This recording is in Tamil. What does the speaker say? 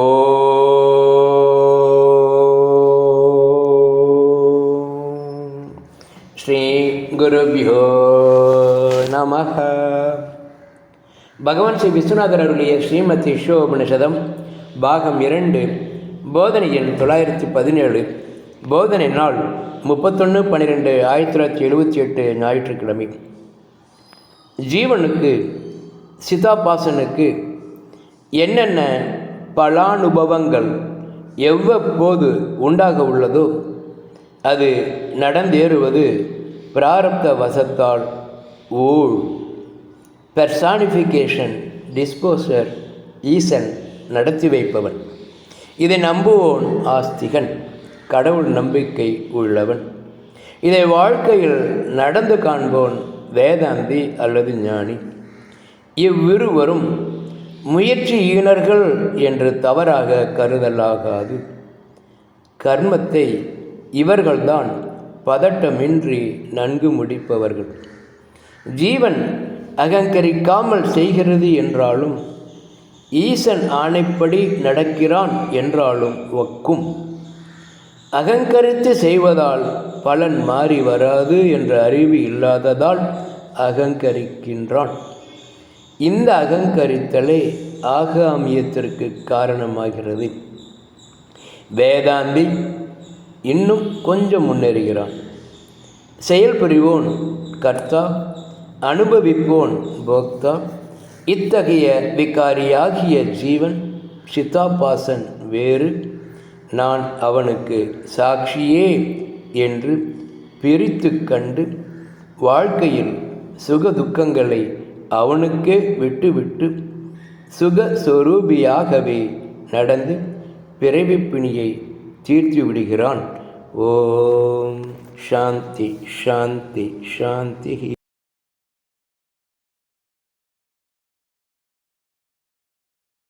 ஓ ஸ்ரீ குருபியோ நமக பகவான் ஸ்ரீ விஸ்வநாதர் அருளிய ஸ்ரீமதி ஷோபனிஷதம் பாகம் இரண்டு போதனை எண் தொள்ளாயிரத்தி பதினேழு போதனை நாள் முப்பத்தொன்று பன்னிரெண்டு ஆயிரத்தி தொள்ளாயிரத்தி எழுபத்தி எட்டு ஞாயிற்றுக்கிழமை. ஜீவனுக்கு சிதாபாசனுக்கு என்னென்ன பலானுபவங்கள் எவ்வப்போது உண்டாக உள்ளதோ அது நடந்தேறுவது பிராரப்த வசத்தால் ஊழ். பெர்சானிஃபிகேஷன் டிஸ்போசர் ஈசன் நடத்தி வைப்பவன். இதை நம்புவோன் ஆஸ்திகன் கடவுள் நம்பிக்கை உள்ளவன். இதை வாழ்க்கையில் நடந்து காண்போன் வேதாந்தி அல்லது ஞானி. இவ்விருவரும் முயற்சி ஈனர்கள் என்று தவறாக கருதலாகாது. கர்மத்தை இவர்கள்தான் பதட்டமின்றி நன்கு முடிப்பவர்கள். ஜீவன் அகங்கரிக்காமல் செய்கிறது என்றாலும் ஈசன் ஆணைப்படி நடக்கிறான் என்றாலும் ஒக்கும். அகங்கரித்து செய்வதால் பலன் மாறி வராது என்ற அறிவு இல்லாததால் அகங்கரிக்கின்றான். இந்த அகங்கரித்தலே ஆகாமியத்திற்கு காரணமாகிறது. வேதாந்தி இன்னும் கொஞ்சம் முன்னேறுகிறான். செயல்புரிவோன் கர்த்தா அனுபவிப்போன் போக்தா இத்தகைய விகாரியாகிய ஜீவன் சிதாபாசன் வேறு. நான் அவனுக்கு சாட்சியே என்று பிரித்து கண்டு வாழ்க்கையில் சுக துக்கங்களை அவனுக்கே விட்டுவிட்டு சுகஸ்வரூபியாகவே நடந்து பிறவி பிணியை தீர்த்து விடுகிறான் ஓம். சாந்தி சாந்தி சாந்தி.